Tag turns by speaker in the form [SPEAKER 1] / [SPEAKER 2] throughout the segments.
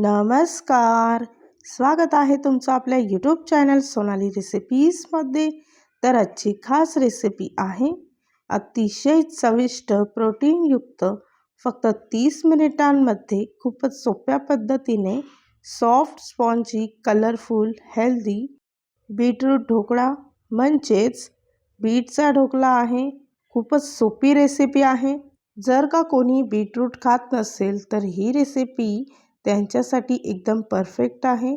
[SPEAKER 1] नमस्कार. स्वागत आहे तुमचं आपल्या यूट्यूब चॅनल सोनाली रेसिपीजमध्ये तर आजची खास रेसिपी आहे अतिशय चविष्ट प्रोटीनयुक्त फक्त तीस मिनिटांमध्ये खूपच सोप्या पद्धतीने soft spongy colourful healthy beetroot dhokla म्हणजेच बीटचा ढोकळा आहे. खूपच सोपी रेसिपी आहे. जर का कोणी बीटरूट खात नसेल तर ही रेसिपी त्यांच्यासाठी एकदम परफेक्ट आहे.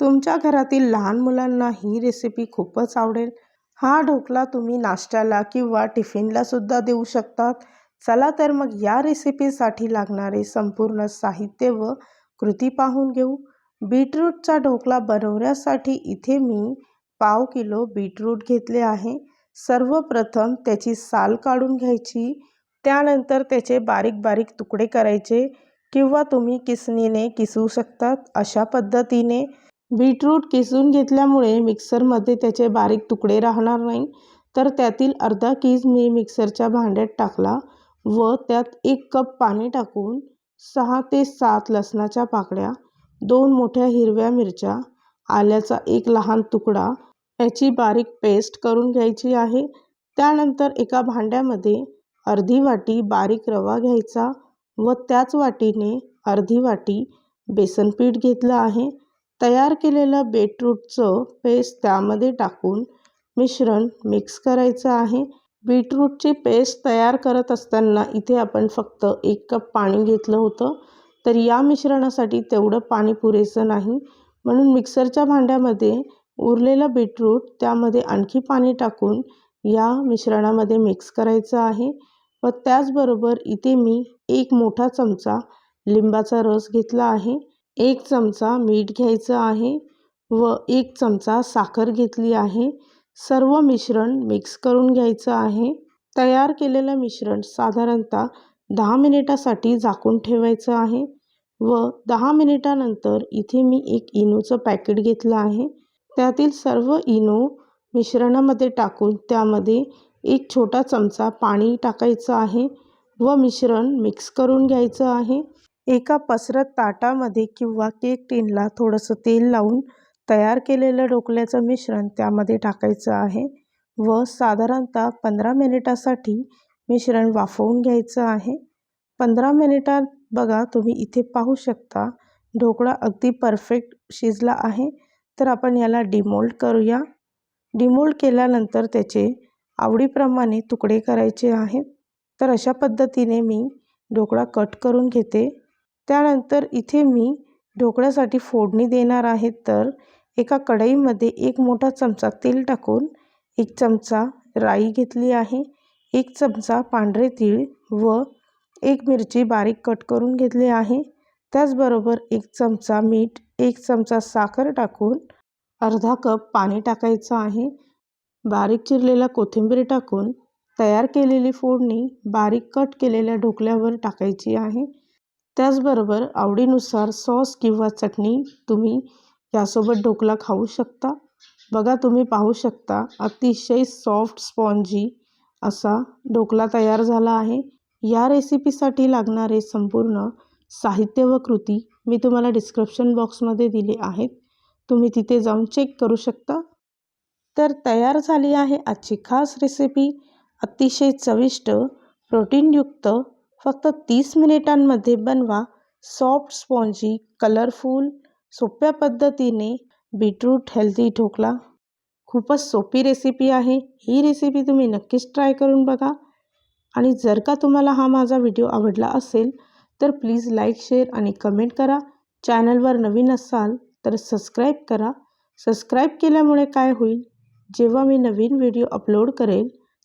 [SPEAKER 1] तुमच्या घरातील लहान मुलांना ही रेसिपी खूपच आवडेल. हा ढोकला तुम्ही नाश्त्याला किंवा टिफिनलासुद्धा देऊ शकतात. चला तर मग या रेसिपीसाठी लागणारे संपूर्ण साहित्य व कृती पाहून घेऊ. बीटरूटचा ढोकला बनवण्यासाठी इथे मी पाव किलो बीटरूट घेतले आहे. सर्वप्रथम त्याची साल काढून घ्यायची. त्यानंतर त्याचे बारीक बारीक तुकडे करायचे. किंवा तुम्ही किसणीने किसू शकतात अशा पद्धतीने बीटरूट किसून घेतल्यामुळे मिक्सरमध्ये त्याचे बारीक तुकडे राहणार नाही. तर त्यातील अर्धा कीज मी मिक्सरच्या भांड्यात टाकला व त्यात एक कप पाणी टाकून सहा ते सात लसणाच्या पाकळ्या दोन मोठ्या हिरव्या मिरच्या आल्याचा एक लहान तुकडा याची बारीक पेस्ट करून घ्यायची आहे. त्यानंतर एका भांड्यामध्ये अर्धी वाटी बारीक रवा घ्यायचा व त्याच वाटीने अर्धी वाटी बेसन पीठ घेतलं आहे. तयार केलेलं बीटरूटचं पेस्ट त्यामध्ये टाकून मिश्रण मिक्स करायचं आहे. बीटरूटची पेस्ट तयार करत असताना इथे आपण फक्त एक कप पाणी घेतलं होतं. तर या मिश्रणासाठी तेवढं पाणी पुरेसं नाही. म्हणून मिक्सरच्या भांड्यामध्ये उरलेलं बीटरूट त्यामध्ये आणखी पाणी टाकून या मिश्रणामध्ये मिक्स करायचं आहे. व त्याचबरोबर इथे मी एक मोठा चमचा लिंबाचा रस घेतला आहे. एक चमचा मीठ घ्यायचं आहे व एक चमचा साखर घेतली आहे. सर्व मिश्रण मिक्स करून घ्यायचं आहे. तयार केलेलं मिश्रण साधारणतः दहा मिनिटासाठी झाकून ठेवायचं आहे व दहा मिनिटानंतर इथे मी एक इनोचं पॅकेट घेतलं आहे. त्यातील सर्व इनो मिश्रणामध्ये टाकून त्यामध्ये एक छोटा चमचा पाणी टाकायचं आहे. व मिश्रण मिक्स करून घ्यायचं आहे. एका पसरत ताटामध्ये किंवा केक टिनला थोडंसं तेल लावून तयार केलेलं ढोकल्याचं मिश्रण त्यामध्ये टाकायचं आहे व साधारणतः पंधरा मिनिटासाठी मिश्रण वाफवून घ्यायचं आहे. पंधरा मिनिटात बघा तुम्ही इथे पाहू शकता ढोकळा अगदी परफेक्ट शिजला आहे. तर आपण याला डिमोल्ड करूया. डिमोल्ड केल्यानंतर त्याचे आवडीप्रमाणे तुकडे करायचे आहेत. तर अशा पद्धतीने मी ढोकळा कट करून घेते. त्यानंतर इथे मी ढोकळ्यासाठी फोडणी देणार आहे. तर एका कढईमध्ये एक मोठा चमचा तेल टाकून एक चमचा राई घेतली आहे. एक चमचा पांढरे तीळ व एक मिरची बारीक कट करून घेतली आहे. त्याचबरोबर एक चमचा मीठ एक चमचा साखर टाकून अर्धा कप पाणी टाकायचं आहे. बारीक चिरलेला कोथिंबीर टाकून तयार केलेली फोडणी बारीक कट केलेल्या ढोकल्यावर टाकायची आहे. त्याचबरोबर आवडीनुसार सॉस किंवा चटणी तुम्ही यासोबत ढोकला खाऊ शकता. बघा तुम्ही पाहू शकता अतिशय सॉफ्ट स्पॉन्जी असा ढोकला तयार झाला आहे. या रेसिपीसाठी लागणारे संपूर्ण साहित्य व कृती मी तुम्हाला डिस्क्रिप्शन बॉक्समध्ये दिले आहेत. तुम्ही तिथे जाऊन चेक करू शकता. तर तयार झाली आहे आजची खास रेसिपी. अतिशय चविष्ट प्रोटीनयुक्त फक्त तीस मिनिटांमध्ये बनवा सॉफ्ट स्पॉन्जी कलरफुल सोप्या पद्धतीने बीटरूट हेल्दी ढोकला खूपच सोपी रेसिपी आहे. ही रेसिपी तुम्ही नक्कीच ट्राय करून बघा. आणि जर का तुम्हाला हा माझा व्हिडिओ आवडला असेल तर प्लीज लाईक शेअर आणि कमेंट करा. चॅनलवर नवीन असाल तर सबस्क्राईब करा. सबस्क्राईब केल्यामुळे काय होईल? जेव्हा मी नवीन व्हिडिओ अपलोड करेल